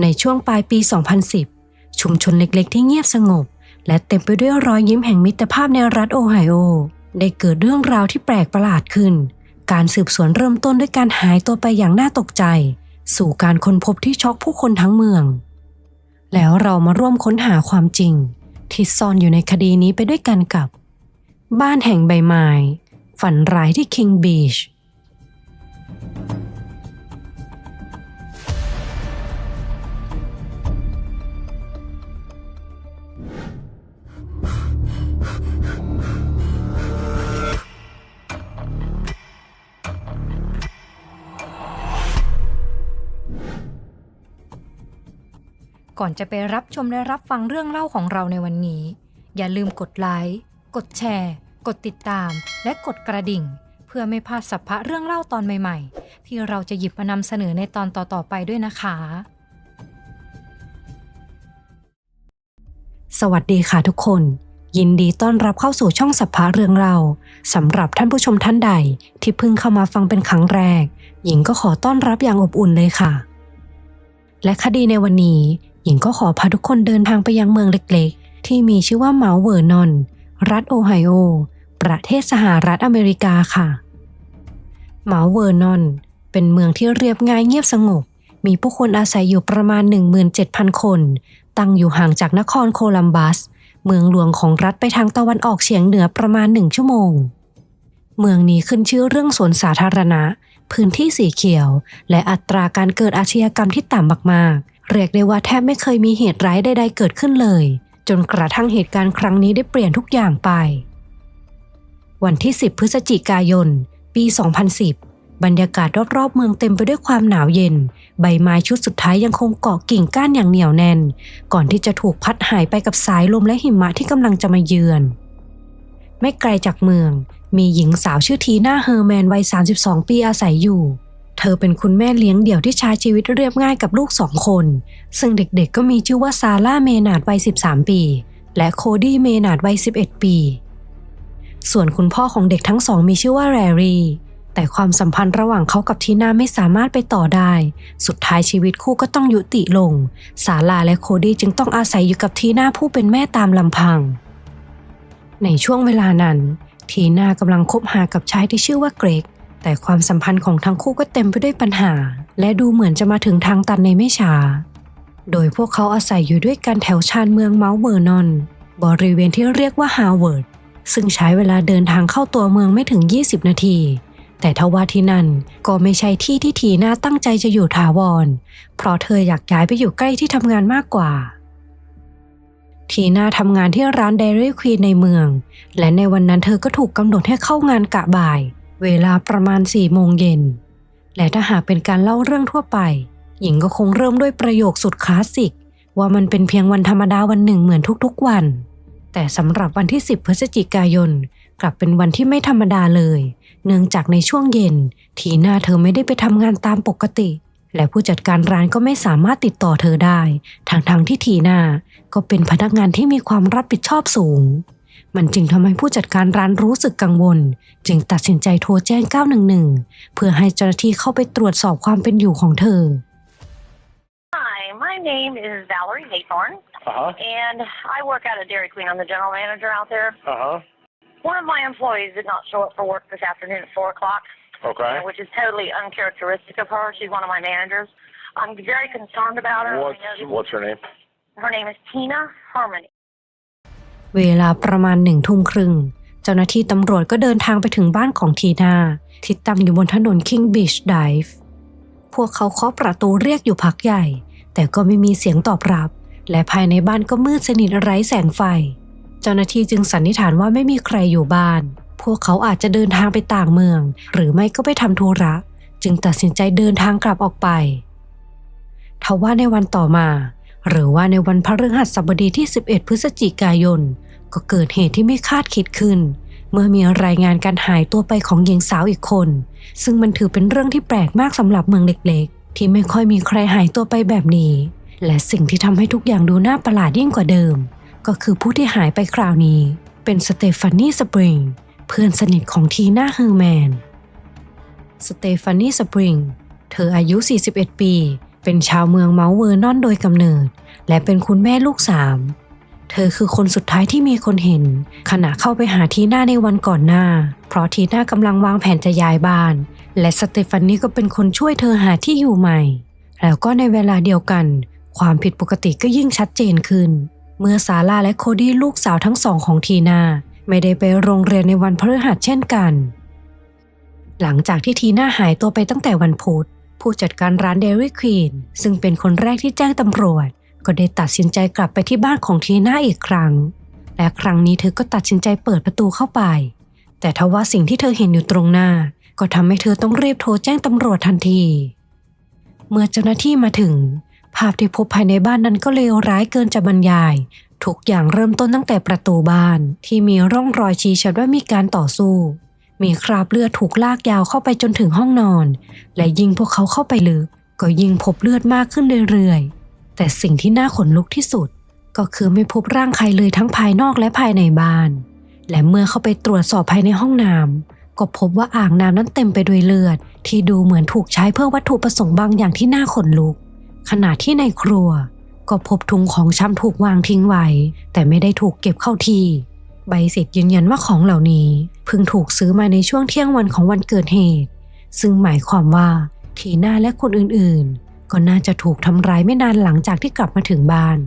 ในช่วงปลายปี 2010 ชุมชนเล็กๆ ที่เงียบสงบ และเต็มไปด้วยรอยยิ้มแห่งมิตรภาพในรัฐโอไฮโอ ได้เกิดเรื่องราวที่แปลกประหลาดขึ้น การสืบสวนเริ่มต้นด้วยการหายตัวไปอย่างน่าตกใจ สู่การค้นพบที่ช็อกผู้คนทั้งเมือง แล้วเรามาร่วมค้นหาความจริง ที่ซ่อนอยู่ในคดีนี้ไปด้วยกันกับ บ้านแห่งใบไม้ฝันร้ายที่คิงบีช ก่อนจะไปรับชมและรับฟังเรื่องเล่าของเราในวันนี้ อย่าลืมกดไลค์กดแชร์ กดติดตาม และกดกระดิ่ง เพื่อไม่พลาดสัพพะเรื่องเล่าตอนใหม่ๆ ที่เราจะหยิบมานำเสนอในตอนต่อๆไปด้วยนะคะ สวัสดีค่ะทุกคน ยินดีต้อนรับเข้าสู่ช่องสัพพะเรื่องเล่าสำหรับท่านผู้ชมท่านใดที่เพิ่งเข้ามาฟังเป็นครั้งแรก หญิงก็ขอต้อนรับอย่างอบอุ่นเลยค่ะและคดีในวันนี้ หญิงก็ขอพาทุกคนเดินทางไปยังเมืองเล็กๆ ที่มีชื่อว่าเมาเวอร์นอน รัฐโอไฮโอ ประเทศสหรัฐอเมริกาค่ะ เมาเวอร์นอน เป็นเมืองที่เรียบง่ายเงียบสงบ มีผู้คนอาศัยอยู่ประมาณ 17,000 คน ตั้งอยู่ห่างจากนครโคลัมบัส เมืองหลวงของรัฐไปทางตะวันออกเฉียงเหนือประมาณหนึ่งชั่วโมง เมืองนี้ขึ้นชื่อเรื่องสวนสาธารณะ พื้นที่สีเขียว และอัตราการเกิดอาชญากรรมที่ต่ำมากๆ เรียกได้ว่าแทบไม่เคยมีเหตุร้ายใด ๆ เกิดขึ้นเลย จนกระทั่งเหตุการณ์ครั้งนี้ได้เปลี่ยนทุกอย่างไป วันที่ 10 พฤศจิกายน ปี 2010 บรรยากาศรอบๆเมืองเต็มไปด้วยความหนาวเย็น ใบไม้ชุดสุดท้ายยังคงเกาะกิ่งก้านอย่างเหนียวแน่น ก่อนที่จะถูกพัดหายไปกับสายลมและหิมะที่กำลังจะมาเยือน ไม่ไกลจากเมือง มีหญิงสาวชื่อทีน่าเฮอร์แมนวัย 32 ปีอาศัยอยู่ เธอเป็นคุณแม่เลี้ยงเดี่ยวที่ใช้ชีวิตเรียบง่ายกับลูกสองคน ซึ่งเด็กๆก็มีชื่อว่าซาร่าเมนาดวัย 13 ปี และโคดี้เมนาดวัย 11 ปี ส่วนคุณพ่อของเด็กทั้งสองมีชื่อว่าแรรี่ แต่ความสัมพันธ์ระหว่างเขากับทีน่าไม่สามารถไปต่อได้ สุดท้ายชีวิตคู่ก็ต้องยุติลงสาลาและโคดี้จึงต้องอาศัยอยู่กับทีน่าผู้เป็นแม่ตามลำพัง ในช่วงเวลานั้น ทีน่ากำลังคบหากับชายที่ชื่อว่าเกรก แต่ความสัมพันธ์ของทั้งคู่ก็เต็มไปด้วยปัญหา และดูเหมือนจะมาถึงทางตันในไม่ช้า โดยพวกเขาอาศัยอยู่ด้วยกันแถวชานเมืองเมาส์เวอร์นอน บริเวณที่เรียกว่าฮาร์วาร์ด ซึ่งใช้เวลาเดินทางเข้าตัวเมืองไม่ถึง 20 นาที แต่ทว่าที่นั่นก็ไม่ใช่ที่ที่ทีน่าตั้งใจจะอยู่ถาวร เพราะเธออยากย้ายไปอยู่ใกล้ที่ทำงานมากกว่าทีน่าทำงานที่ร้านเดรี่ควีนในเมือง และในวันนั้นเธอก็ถูกกำหนดให้เข้างานกะบ่าย เวลาประมาณ4โมงเย็น และถ้าหากเป็นการเล่าเรื่องทั่วไป หญิงก็คงเริ่มด้วยประโยคสุดคลาสสิก ว่ามันเป็นเพียงวันธรรมดาวันหนึ่งเหมือนทุกๆวัน แต่สำหรับวันที่ 10 พฤศจิกายน กลับเป็นวันที่ไม่ธรรมดาเลย เนื่องจากในช่วงเย็น ทีน่าเธอไม่ได้ไปทำงานตามปกติ และผู้จัดการร้านก็ไม่สามารถติดต่อเธอได้ทางทางๆที่ทีน่าก็เป็นพนักงานที่มีความรับผิดชอบสูง มันจึงทำให้ผู้จัดการร้านรู้สึกกังวล จึงตัดสินใจโทรแจ้ง 911 เพื่อให้เจ้าหน้าที่เข้าไปตรวจสอบความเป็นอยู่ของเธอ Hi, my name is Valerie Haythorne, Uh huh. and I work out at Dairy Queen. I'm the general manager out there. Uh huh. One of my employees did not show up for work this afternoon at 4 o'clock, Okay. which is totally uncharacteristic of her. She's one of my managers. I'm very concerned about her. What's I know that- what's her name? Her name is Tina Herman. เวลาประมาณหนึ่งทุ่มครึ่ง เจ้าหน้าที่ตำรวจก็เดินทางไปถึงบ้านของทีนาที่ตั้งอยู่บนถนน King Beach Drive พวกเขาเคาะประตูเรียกอยู่พักใหญ่ แต่ก็ไม่มีเสียงตอบรับ และภายในบ้านก็มืดสนิทไร้แสงไฟ เจ้าหน้าที่จึงสันนิษฐานว่าไม่มีใครอยู่บ้าน พวกเขาอาจจะเดินทางไปต่างเมือง หรือไม่ก็ไปทำธุระ จึงตัดสินใจเดินทางกลับออกไปทว่าในวันต่อมา หรือว่าในวันพฤหัสบดีที่ 11 พฤศจิกายน ก็เกิดเหตุที่ไม่คาดคิดขึ้น เมื่อมีรายงานการหายตัวไปของหญิงสาวอีกคน ซึ่งมันถือเป็นเรื่องที่แปลกมากสำหรับเมืองเล็กๆ ที่ไม่ค่อยมีใครหายตัวไปแบบนี้ และสิ่งที่ทำให้ทุกอย่างดูน่าประหลาดยิ่งกว่าเดิม ก็คือผู้ที่หายไปคราวนี้ เป็นสเตฟานีสปริงเพื่อนสนิทของทีน่าเฮอร์แมนสเตฟานีสปริงเธออายุ 41 ปี เป็นชาวเมืองเมาส์เวอร์นอนโดยกำเนิด และเป็นคุณแม่ลูกสาม เธอคือคนสุดท้ายที่มีคนเห็น ขณะเข้าไปหาทีน่าในวันก่อนหน้า เพราะทีน่ากำลังวางแผนจะย้ายบ้าน และสเตฟานีก็เป็นคนช่วยเธอหาที่อยู่ใหม่ แล้วก็ในเวลาเดียวกัน ความผิดปกติก็ยิ่งชัดเจนขึ้น เมื่อซาร่าและโคดี้ลูกสาวทั้งสองของทีน่าไม่ได้ไปโรงเรียนในวันพฤหัสเช่นกัน หลังจากที่ทีน่าหายตัวไปตั้งแต่วันพุธผู้จัดการร้านเดรี่ควีนซึ่งเป็นคนแรกที่แจ้งตำรวจ ก็ได้ตัดสินใจกลับไปที่บ้านของทีน่าอีกครั้ง และครั้งนี้เธอก็ตัดสินใจเปิดประตูเข้าไป แต่ทว่าสิ่งที่เธอเห็นอยู่ตรงหน้า ก็ทำให้เธอต้องรีบโทรแจ้งตำรวจทันที เมื่อเจ้าหน้าที่มาถึง ภาพที่พบภายในบ้านนั้นก็เลวร้ายเกินจะบรรยาย ทุกอย่างเริ่มต้นตั้งแต่ประตูบ้านที่มีร่องรอยชี้ชัดว่ามีการต่อสู้มีคราบเลือดถูกลากยาวเข้าไปจนถึงห้องนอน และยิ่งพวกเขาเข้าไปลึกก็ยิ่งพบเลือดมากขึ้นเรื่อยๆ แต่สิ่งที่น่าขนลุกที่สุด ก็คือไม่พบร่างใครเลยทั้งภายนอกและภายในบ้าน และเมื่อเข้าไปตรวจสอบภายในห้องน้ำก็พบว่าอ่างน้ำนั้นเต็มไปด้วยเลือด ที่ดูเหมือนถูกใช้เพื่อวัตถุประสงค์บางอย่างที่น่าขนลุก ขณะที่ในครัว ก็พบถุงของช้ำถูกวางทิ้งไว้ แต่ไม่ได้ถูกเก็บเข้าที่ใบเสร็จยืนยันว่าของเหล่านี้เพิ่งถูกซื้อมาในช่วงเที่ยงวันของวันเกิดเหตุ ซึ่งหมายความว่าทีน่าและคนอื่นๆ ก็น่าจะถูกทำร้ายไม่นานหลังจากที่กลับมาถึงบ้าน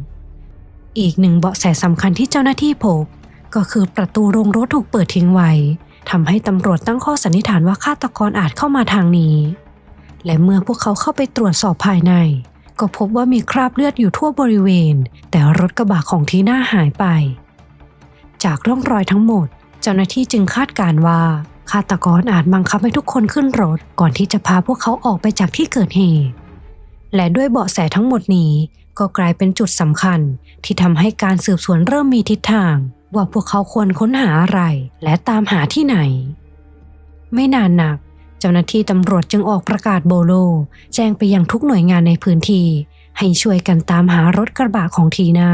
อีกหนึ่งเบาะแสสำคัญที่เจ้าหน้าที่พบ ก็คือประตูโรงรถถูกเปิดทิ้งไว้ทำให้ตำรวจตั้งข้อสันนิษฐานว่าฆาตกรอาจเข้ามาทางนี้ และเมื่อพวกเขาเข้าไปตรวจสอบภายใน ก็พบว่ามีคราบเลือดอยู่ทั่วบริเวณ แต่รถกระบะของทีน่าหายไป จากร่องรอยทั้งหมด เจ้าหน้าที่จึงคาดการณ์ว่าฆาตกรอาจบังคับให้ทุกคนขึ้นรถก่อนที่จะพาพวกเขาออกไปจากที่เกิดเหตุ และด้วยเบาะแสทั้งหมดนี้ก็กลายเป็นจุดสำคัญ ที่ทำให้การสืบสวนเริ่มมีทิศทาง ว่าพวกเขาควรค้นหาอะไร และตามหาที่ไหน ไม่นานนัก เจ้าหน้าที่ตำรวจจึงออกประกาศโบโล แจ้งไปยังทุกหน่วยงานในพื้นที่ ให้ช่วยกันตามหารถกระบะของทีนา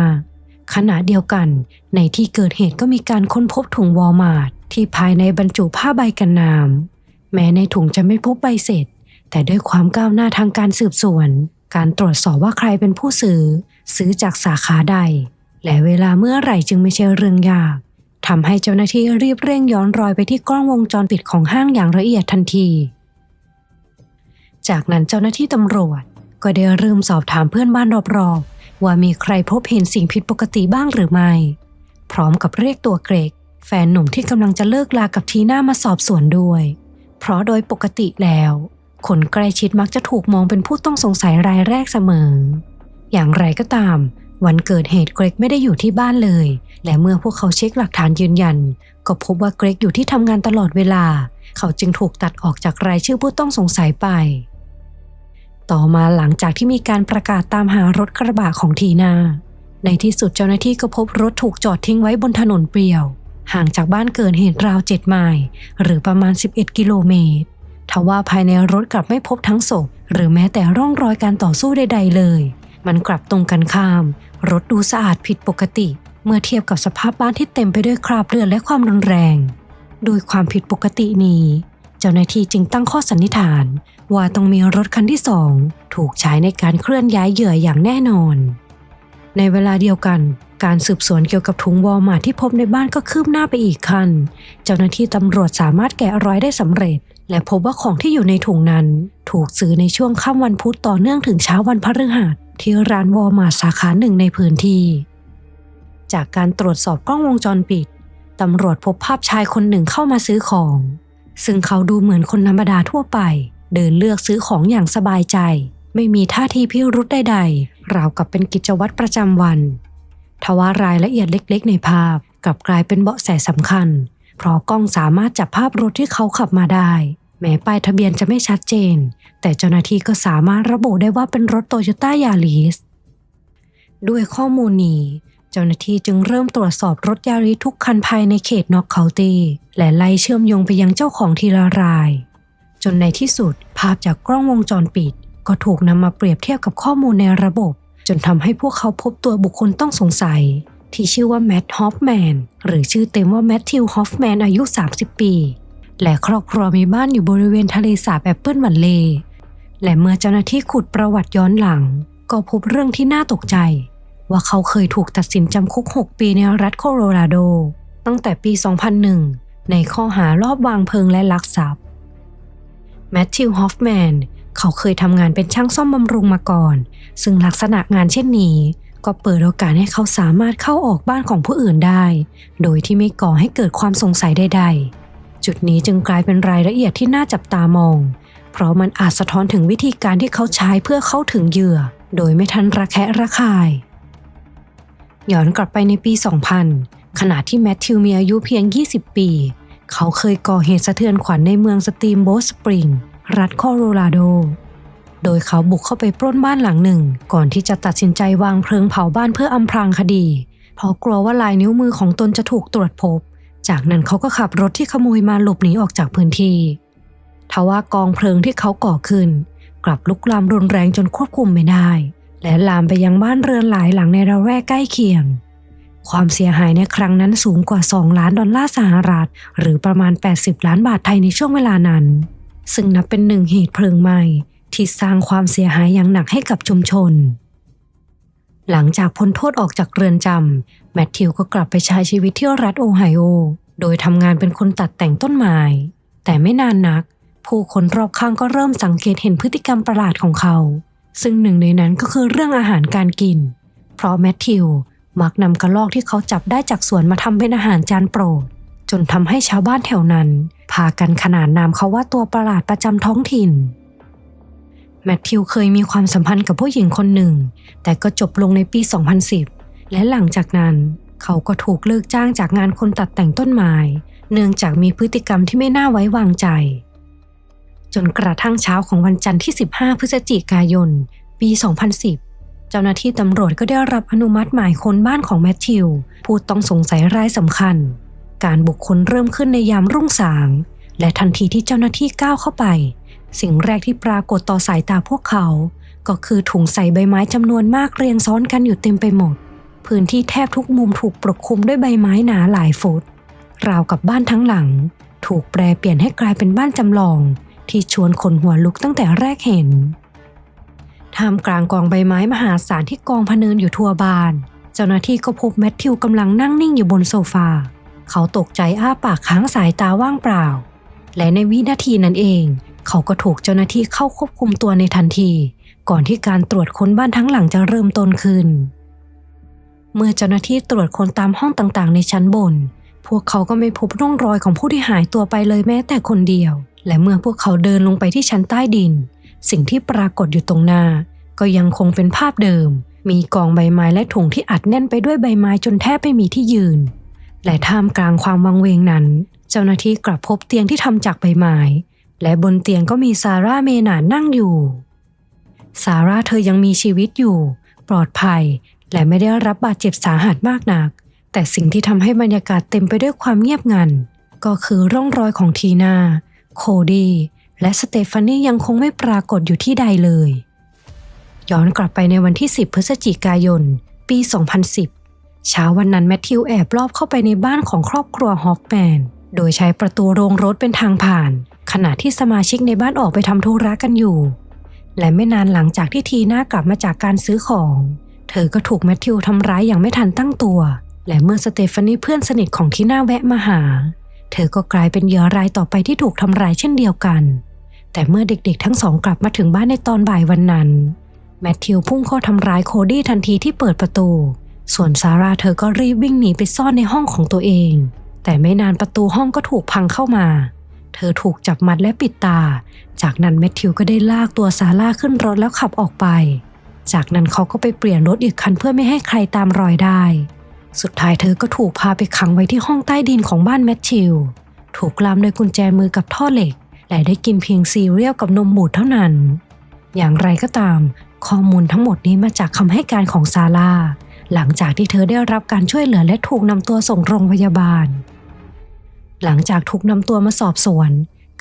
ขณะเดียวกัน ในที่เกิดเหตุก็มีการค้นพบถุงวอลมาร์ทที่ภายในบรรจุผ้าใบกันน้ำแม้ในถุงจะไม่พบใบเสร็จ แต่ด้วยความก้าวหน้าทางการสืบสวน การตรวจสอบว่าใครเป็นผู้ซื้อ ซื้อจากสาขาใด และเวลาเมื่อไหร่จึงไม่ใช่เรื่องยากทำให้เจ้าหน้าที่รีบเร่งย้อนรอยไปที่กล้องวงจรปิดของห้างอย่างละเอียดทันที จากนั้นเจ้าหน้าที่ตำรวจ ก็ได้เริ่มสอบถามเพื่อนบ้านรอบๆ ว่ามีใครพบเห็นสิ่งผิดปกติบ้างหรือไม่ พร้อมกับเรียกตัวเกรก แฟนหนุ่มที่กำลังจะเลิกลากับทีน่ามาสอบสวนด้วย เพราะโดยปกติแล้ว คนใกล้ชิดมักจะถูกมองเป็นผู้ต้องสงสัยรายแรกเสมอ อย่างไรก็ตาม วันเกิดเหตุเกรกไม่ได้อยู่ที่บ้านเลย และเมื่อพวกเขาเช็คหลักฐานยืนยัน ก็พบว่าเกรกอยู่ที่ทำงานตลอดเวลา เขาจึงถูกตัดออกจากรายชื่อผู้ต้องสงสัยไป ต่อมาหลังจากที่มีการประกาศตามหารถกระบะของทีนา ในที่สุดเจ้าหน้าที่ก็พบรถถูกจอดทิ้งไว้บนถนนเปลี่ยว ห่างจากบ้านเกิดเหตุราวเจ็ดไมล์หรือประมาณ 11 กิโลเมตร ทว่าภายในรถกลับไม่พบทั้งศพ หรือแม้แต่ร่องรอยการต่อสู้ใด ๆ เลย มันกลับตรงกันข้าม รถดูสะอาดผิดปกติ เมื่อเทียบกับสภาพบ้านที่เต็มไปด้วยคราบเลือดและความรุนแรง โดยความผิดปกตินี้ เจ้าหน้าที่จึงตั้งข้อสันนิษฐาน ว่าต้องมีรถคันที่สองถูกใช้ในการเคลื่อนย้ายเหยื่ออย่างแน่นอน ในเวลาเดียวกัน การสืบสวนเกี่ยวกับถุงวอลมาที่พบในบ้านก็คืบหน้าไปอีกขั้น เจ้าหน้าที่ตำรวจสามารถแกะรอยได้สำเร็จ และพบว่าของที่อยู่ในถุงนั้น ถูกซื้อในช่วงค่ำวันพุธต่อเนื่องถึงเช้าวันพฤหัสที่ร้านวอลมาสาขาหนึ่งในพื้นที่ จากการตรวจสอบกล้องวงจรปิดตำรวจพบภาพชายคนหนึ่งเข้ามาซื้อของ ซึ่งเขาดูเหมือนคนธรรมดาทั่วไป เดินเลือกซื้อของอย่างสบายใจ ไม่มีท่าทีพิรุธใดๆราวกับเป็นกิจวัตรประจำวัน ทว่ารายละเอียดเล็กๆ ในภาพกลับกลายเป็นเบาะแสสำคัญ เพราะกล้องสามารถจับภาพรถที่เขาขับมาได้ แม้ป้ายทะเบียนจะไม่ชัดเจน แต่เจ้าหน้าที่ก็สามารถระบุได้ว่าเป็นรถโตโยต้ายาริสด้วยข้อมูลนี้ เจ้าหน้าที่จึงเริ่มตรวจสอบรถยาริสทุกคันภายในเขตน็อกเคาน์ตี้และไล่เชื่อมโยงไปยังเจ้าของทีละราย จนในที่สุด ภาพจากกล้องวงจรปิด ก็ถูกนำมาเปรียบเทียบกับข้อมูลในระบบ นทำให้พวกเขาพบตัวบุคคลต้องสงสัย ที่ชื่อว่าแมตต์ฮอฟแมนหรือชื่อเต็มว่าแมทธิวฮอฟแมนอายุ 30 ปี และครอบครัวมีบ้านอยู่บริเวณทะเลสาบแอปเปิลวันเล และเมื่อเจ้าหน้าที่ขุดประวัติย้อนหลัง ก็พบเรื่องที่น่าตกใจ ว่าเขาเคยถูกตัดสินจำคุก 6 ปีในรัฐโคโลราโด ตั้งแต่ปี 2001 ในข้อหารอบวางเพลิงและลักทรัพย์แมทธิวฮอฟแมน เขาเคยทำงานเป็นช่างซ่อมบำรุงมาก่อน ซึ่งลักษณะงานเช่นนี้ ก็เปิดโอกาสให้เขาสามารถเข้าออกบ้านของผู้อื่นได้ โดยที่ไม่ก่อให้เกิดความสงสัยใด ๆ จุดนี้จึงกลายเป็นรายละเอียดที่น่าจับตามอง เพราะมันอาจสะท้อนถึงวิธีการที่เขาใช้เพื่อเข้าถึงเหยื่อ โดยไม่ทันระแคะระคายย้อนกลับไปในปี 2000 ขณะที่แมทธิวมีอายุเพียง 20 ปี เขาเคยก่อเหตุสะเทือนขวัญในเมืองสตีมโบสปริง รัฐโคโลราโด โดยเขาบุกเข้าไปปล้นบ้านหลังหนึ่ง ก่อนที่จะตัดสินใจวางเพลิงเผาบ้านเพื่ออำพรางคดี เพราะกลัวว่าลายนิ้วมือของตนจะถูกตรวจพบ จากนั้นเขาก็ขับรถที่ขโมยมาหลบหนีออกจากพื้นที่ทว่ากองเพลิงที่เขาก่อขึ้น กลับลุกลามรุนแรงจนควบคุมไม่ได้ และลามไปยังบ้านเรือนหลายหลังในระแวกใกล้เคียง ความเสียหายในครั้งนั้นสูงกว่า 2 ล้านดอลลาร์สหรัฐ หรือประมาณ 80 ล้านบาทไทยในช่วงเวลานั้น ซึ่งนับเป็นหนึ่งเหตุเพลิงไหม้ที่สร้างความเสียหายอย่างหนักให้กับชุมชน หลังจากพ้นโทษออกจากเรือนจำแมทธิวก็กลับไปใช้ชีวิตที่รัฐโอไฮโอ โดยทำงานเป็นคนตัดแต่งต้นไม้ แต่ไม่นานนัก ผู้คนรอบข้างก็เริ่มสังเกตเห็นพฤติกรรมประหลาดของเขา ซึ่งหนึ่งในนั้นก็คือเรื่องอาหารการกิน เพราะแมทธิวมักนำกระรอกที่เขาจับได้จากสวนมาทำเป็นอาหารจานโปรด จนทำให้ชาวบ้านแถวนั้น พากันขนานนามเขาว่าตัวประหลาดประจำท้องถิ่น แมทธิวเคยมีความสัมพันธ์กับผู้หญิงคนหนึ่ง แต่ก็จบลงในปี 2010 และหลังจากนั้น เขาก็ถูกเลิกจ้างจากงานคนตัดแต่งต้นไม้ เนื่องจากมีพฤติกรรมที่ไม่น่าไว้วางใจ จนกระทั่งเช้าของวันจันทร์ที่ 15 พฤศจิกายน ปี 2010เจ้าหน้าที่ตำรวจก็ได้รับอนุมัติหมายค้นบ้านของแมทธิว ผู้ต้องสงสัยรายสำคัญ การบุคคลเริ่มขึ้นในยามรุ่งสาง และทันทีที่เจ้าหน้าที่ก้าวเข้าไป สิ่งแรกที่ปรากฏต่อสายตาพวกเขา ก็คือถุงใส่ใบไม้จำนวนมากเรียงซ้อนกันอยู่เต็มไปหมด พื้นที่แทบทุกมุมถูกปกคลุมด้วยใบไม้หนาหลายฟุต ราวกับบ้านทั้งหลัง ถูกแปลเปลี่ยนให้กลายเป็นบ้านจำลอง ที่ชวนคนหัวลุกตั้งแต่แรกเห็นท่ามกลางกองใบไม้มหาศาลที่กองพเนินอยู่ทั่วบ้าน เจ้าหน้าที่ก็พบแมทธิวกำลังนั่งนิ่งอยู่บนโซฟา เขาตกใจอ้าปากค้างสายตาว่างเปล่า และในวินาทีนั้นเอง เขาก็ถูกเจ้าหน้าที่เข้าควบคุมตัวในทันที ก่อนที่การตรวจค้นบ้านทั้งหลังจะเริ่มต้นขึ้น เมื่อเจ้าหน้าที่ตรวจค้นตามห้องต่างๆ ในชั้นบน พวกเขาก็ไม่พบร่องรอยของผู้ที่หายตัวไปเลยแม้แต่คนเดียว และเมื่อพวกเขาเดินลงไปที่ชั้นใต้ดิน สิ่งที่ปรากฏอยู่ตรงหน้า ก็ยังคงเป็นภาพเดิม มีกองใบไม้และถุงที่อัดแน่นไปด้วยใบไม้จนแทบไม่มีที่ยืน และท่ามกลางความวังเวงนั้น เจ้าหน้าที่กลับพบเตียงที่ทำจากใบไม้และบนเตียงก็มีซาร่าเมนานั่งอยู่ ซาร่าเธอยังมีชีวิตอยู่ ปลอดภัย และไม่ได้รับบาดเจ็บสาหัสมากนัก แต่สิ่งที่ทำให้บรรยากาศเต็มไปด้วยความเงียบงัน ก็คือร่องรอยของทีนาโคดีและสเตฟานียังคงไม่ปรากฏอยู่ที่ใดเลย ย้อนกลับไปในวันที่ 10 พฤศจิกายน ปี 2010 เช้าวันนั้นแมทธิวแอบลอบเข้าไปในบ้านของครอบครัวฮอฟแมน โดยใช้ประตูโรงรถเป็นทางผ่าน ขณะที่สมาชิกในบ้านออกไปทำธุระกันอยู่ และไม่นานหลังจากที่ทีน่ากลับมาจากการซื้อของ เธอก็ถูกแมทธิวทำร้ายอย่างไม่ทันตั้งตัว และเมื่อสเตฟานีเพื่อนสนิทของทีน่าแวะมาหา เธอก็กลายเป็นเหยื่อรายต่อไปที่ถูกทำร้ายเช่นเดียวกัน แต่เมื่อเด็กๆ ทั้งสองกลับมาถึงบ้านในตอนบ่ายวันนั้น แมทธิวพุ่งเข้าทำร้ายโคดี้ทันทีที่เปิดประตู ส่วนซาร่าเธอก็รีบวิ่งหนีไปซ่อนในห้องของตัวเอง แต่ไม่นานประตูห้องก็ถูกพังเข้ามา เธอถูกจับมัดและปิดตา จากนั้นแมทธิวก็ได้ลากตัวซาร่าขึ้นรถแล้วขับออกไป จากนั้นเขาก็ไปเปลี่ยนรถอีกคันเพื่อไม่ให้ใครตามรอยได้ สุดท้ายเธอก็ถูกพาไปขังไว้ที่ห้องใต้ดินของบ้านแมทธิว ถูกล่ามด้วยกุญแจมือกับท่อเหล็ก และได้กินเพียงซีเรียลกับนมบูดเท่านั้น อย่างไรก็ตาม ข้อมูลทั้งหมดนี้มาจากคำให้การของซาร่า หลังจากที่เธอได้รับการช่วยเหลือและถูกนำตัวส่งโรงพยาบาล หลังจากถูกนำตัวมาสอบสวน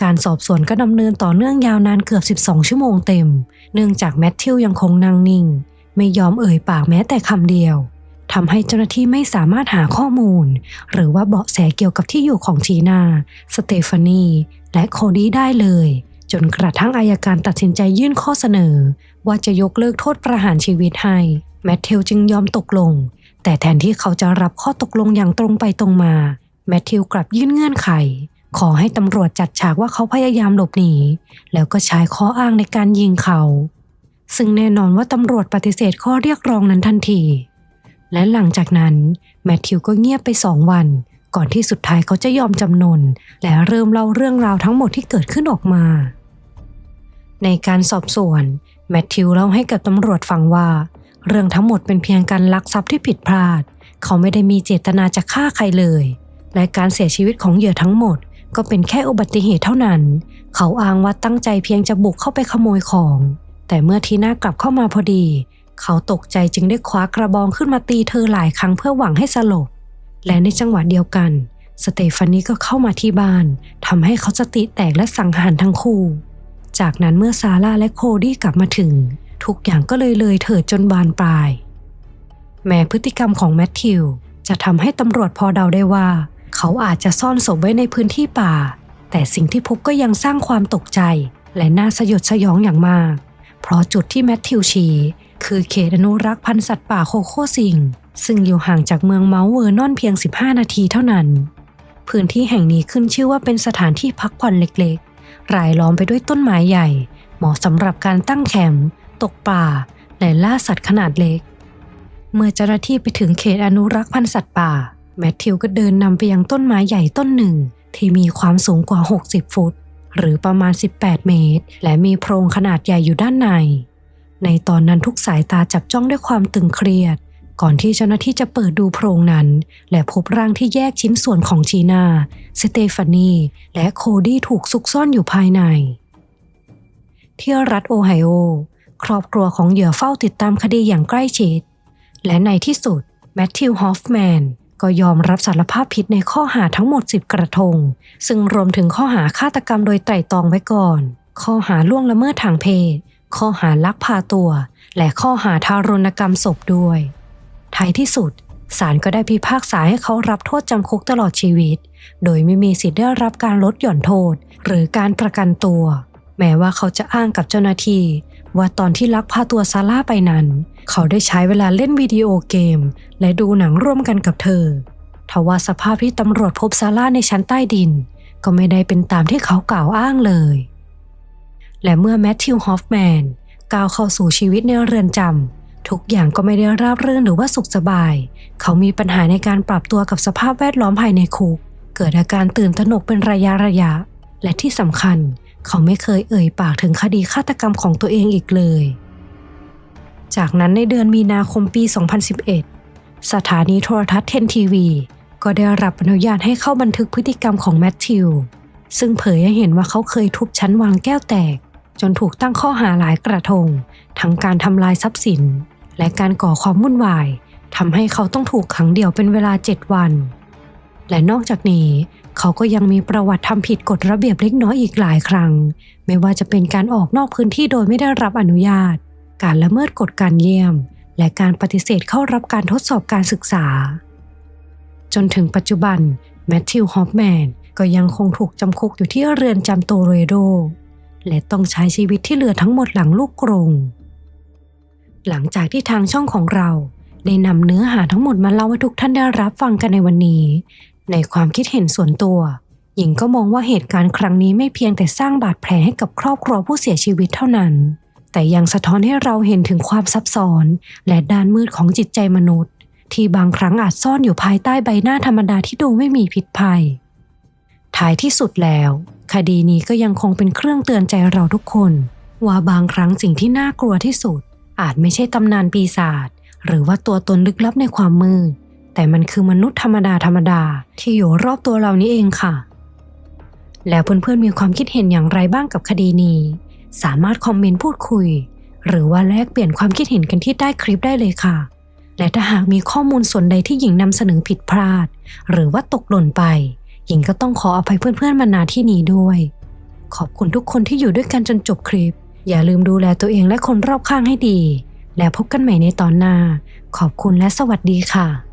การสอบสวนก็ดำเนินต่อเนื่องยาวนานเกือบ 12 ชั่วโมงเต็ม เนื่องจากแมทธิวยังคงนั่งนิ่ง ไม่ยอมเอ่ยปากแม้แต่คำเดียวทำให้เจ้าหน้าที่ไม่สามารถหาข้อมูล หรือว่าเบาะแสเกี่ยวกับที่อยู่ของทีนาสเตฟานีและโคดี้ได้เลย จนกระทั่งอายการตัดสินใจยื่นข้อเสนอ ว่าจะยกเลิกโทษประหารชีวิตให้ แมทธิวจึงยอมตกลง แต่แทนที่เขาจะรับข้อตกลงอย่างตรงไปตรงมา แมทธิวกลับยื่นเงื่อนไข ขอให้ตำรวจจัดฉากว่าเขาพยายามหลบหนี แล้วก็ใช้ข้ออ้างในการยิงเขา ซึ่งแน่นอนว่าตำรวจปฏิเสธข้อเรียกร้องนั้นทันที และหลังจากนั้นแมทธิวก็เงียบไปสองวัน ก่อนที่สุดท้ายเขาจะยอมจำนน และเริ่มเล่าเรื่องราวทั้งหมดที่เกิดขึ้นออกมา ในการสอบสวนแมทธิวเล่าให้กับตำรวจฟังว่า เรื่องทั้งหมดเป็นเพียงการลักทรัพย์ที่ผิดพลาด เขาไม่ได้มีเจตนาจะฆ่าใครเลย และการเสียชีวิตของเหยื่อทั้งหมด ก็เป็นแค่อุบัติเหตุเท่านั้น เขาอ้างว่าตั้งใจเพียงจะบุกเข้าไปขโมยของ แต่เมื่อทีน่ากลับเข้ามาพอดี เขาตกใจจึงได้คว้ากระบองขึ้นมาตีเธอหลายครั้งเพื่อหวังให้สลบ และในจังหวะเดียวกัน สเตฟานีก็เข้ามาที่บ้านทำให้เขาสติแตกและสังหารทั้งคู่ จากนั้นเมื่อซาร่าและโคดี้กลับมาถึง ทุกอย่างก็เลยเลยเถิดจนบานปลาย แม้พฤติกรรมของแมทธิวจะทำให้ตำรวจพอเดาได้ว่า เขาอาจจะซ่อนศพไว้ในพื้นที่ป่า แต่สิ่งที่พบก็ยังสร้างความตกใจ และน่าสยดสยองอย่างมาก เพราะจุดที่แมทธิวชี้คือเขตอนุรักษ์พันธุ์สัตว์ป่าโคโค่ซิง ซึ่งอยู่ห่างจากเมืองเมาเวอร์นอนเพียง 15 นาทีเท่านั้น พื้นที่แห่งนี้ขึ้นชื่อว่าเป็นสถานที่พักผ่อนเล็กๆ รายล้อมไปด้วยต้นไม้ใหญ่ เหมาะสำหรับการตั้งแคมป์ ตกปลาและล่าสัตว์ขนาดเล็ก เมื่อเจ้าหน้าที่ไปถึงเขตอนุรักษ์พันธุ์สัตว์ป่า แมทธิวก็เดินนำไปยังต้นไม้ใหญ่ต้นหนึ่ง ที่มีความสูงกว่า 60 ฟุต หรือประมาณ 18 เมตร และมีโพรงขนาดใหญ่อยู่ด้านใน ในตอนนั้นทุกสายตาจับจ้องด้วยความตึงเครียด ก่อนที่เจ้าหน้าที่จะเปิดดูโพรงนั้น และพบร่างที่แยกชิ้นส่วนของจีนาสเตฟานีและโคดี้ถูกซุกซ่อนอยู่ภายในที่รัฐโอไฮโอ ครอบครัวของเหยื่อเฝ้าติดตามคดีอย่างใกล้ชิด และในที่สุดแมทธิวฮอฟแมนก็ยอมรับสารภาพผิดในข้อหาทั้งหมด 10 กระทง ซึ่งรวมถึงข้อหาฆาตกรรมโดยไตร่ตรองไว้ก่อน ข้อหาล่วงละเมิดทางเพศ ข้อหาลักพาตัว และข้อหาทารุณกรรมศพด้วย ท้ายที่สุดศาลก็ได้พิพากษาให้เขารับโทษจำคุกตลอดชีวิต โดยไม่มีสิทธิ์ได้รับการลดหย่อนโทษ หรือการประกันตัว แม้ว่าเขาจะอ้างกับเจ้าหน้าที่ ว่าตอนที่ลักพาตัวซาร่าไปนั้น เขาได้ใช้เวลาเล่นวิดีโอเกม และดูหนังร่วมกันกับเธอทว่าสภาพที่ตำรวจพบซาร่าในชั้นใต้ดิน ก็ไม่ได้เป็นตามที่เขากล่าวอ้างเลย และเมื่อแมทธิวฮอฟแมนก้าวเข้าสู่ชีวิตในเรือนจำทุกอย่างก็ไม่ได้ราบรื่นหรือว่าสุขสบาย เขามีปัญหาในการปรับตัวกับสภาพแวดล้อมภายในคุก เกิดอาการตื่นตระหนกเป็นระยะระยะ และที่สำคัญ เขาไม่เคยเอ่ยปากถึงคดีฆาตกรรมของตัวเองอีกเลย จากนั้นในเดือนมีนาคมปี 2011 สถานีโทรทัศน์เทนทีวีก็ได้รับอนุญาตให้เข้าบันทึกพฤติกรรมของแมทธิว ซึ่งเผยให้เห็นว่าเขาเคยทุบชั้นวางแก้วแตก จนถูกตั้งข้อหาหลายกระทง ทั้งการทำลายทรัพย์สิน และการก่อความวุ่นวายทำให้เขาต้องถูกขังเดี่ยวเป็นเวลา 7 วัน และนอกจากนี้ เขาก็ยังมีประวัติทำผิดกฎระเบียบเล็กน้อยอีกหลายครั้ง ไม่ว่าจะเป็นการออกนอกพื้นที่โดยไม่ได้รับอนุญาต การละเมิดกฎการเยี่ยม และการปฏิเสธเข้ารับการทดสอบการศึกษา จนถึงปัจจุบันแมทธิวฮอฟแมนก็ยังคงถูกจำคุกอยู่ที่เรือนจำโตเรโด และต้องใช้ชีวิตที่เหลือทั้งหมดหลังลูกกรงหลังจากที่ทางช่องของเราได้นำเนื้อหาทั้งหมดมาเล่าให้ทุกท่านได้รับฟังกันในวันนี้ ในความคิดเห็นส่วนตัว หญิงก็มองว่าเหตุการณ์ครั้งนี้ไม่เพียงแต่สร้างบาดแผลให้กับครอบครัวผู้เสียชีวิตเท่านั้น แต่ยังสะท้อนให้เราเห็นถึงความซับซ้อน และด้านมืดของจิตใจมนุษย์ ที่บางครั้งอาจซ่อนอยู่ภายใต้ใบหน้าธรรมดาที่ดูไม่มีพิษภัย ท้ายที่สุดแล้ว คดีนี้ก็ยังคงเป็นเครื่องเตือนใจเราทุกคน ว่าบางครั้งสิ่งที่น่ากลัวที่สุด อาจไม่ใช่ตำนานปีศาจหรือว่าตัวตนลึกลับในความมืด แต่มันคือมนุษย์ธรรมดาธรรมดาที่อยู่รอบตัวเรานี้เองค่ะ แล้วเพื่อนๆมีความคิดเห็นอย่างไรบ้างกับคดีนี้ สามารถคอมเมนต์พูดคุย หรือว่าแลกเปลี่ยนความคิดเห็นกันที่ใต้คลิปได้เลยค่ะ และถ้าหากมีข้อมูลส่วนใดที่หญิงนำเสนอผิดพลาด หรือว่าตกหล่นไป หญิงก็ต้องขออภัยเพื่อนๆมาณที่นี้ด้วย ขอบคุณทุกคนที่อยู่ด้วยกันจนจบคลิป อย่าลืมดูแลตัวเองและคนรอบข้างให้ดี แล้วพบกันใหม่ในตอนหน้า ขอบคุณและสวัสดีค่ะ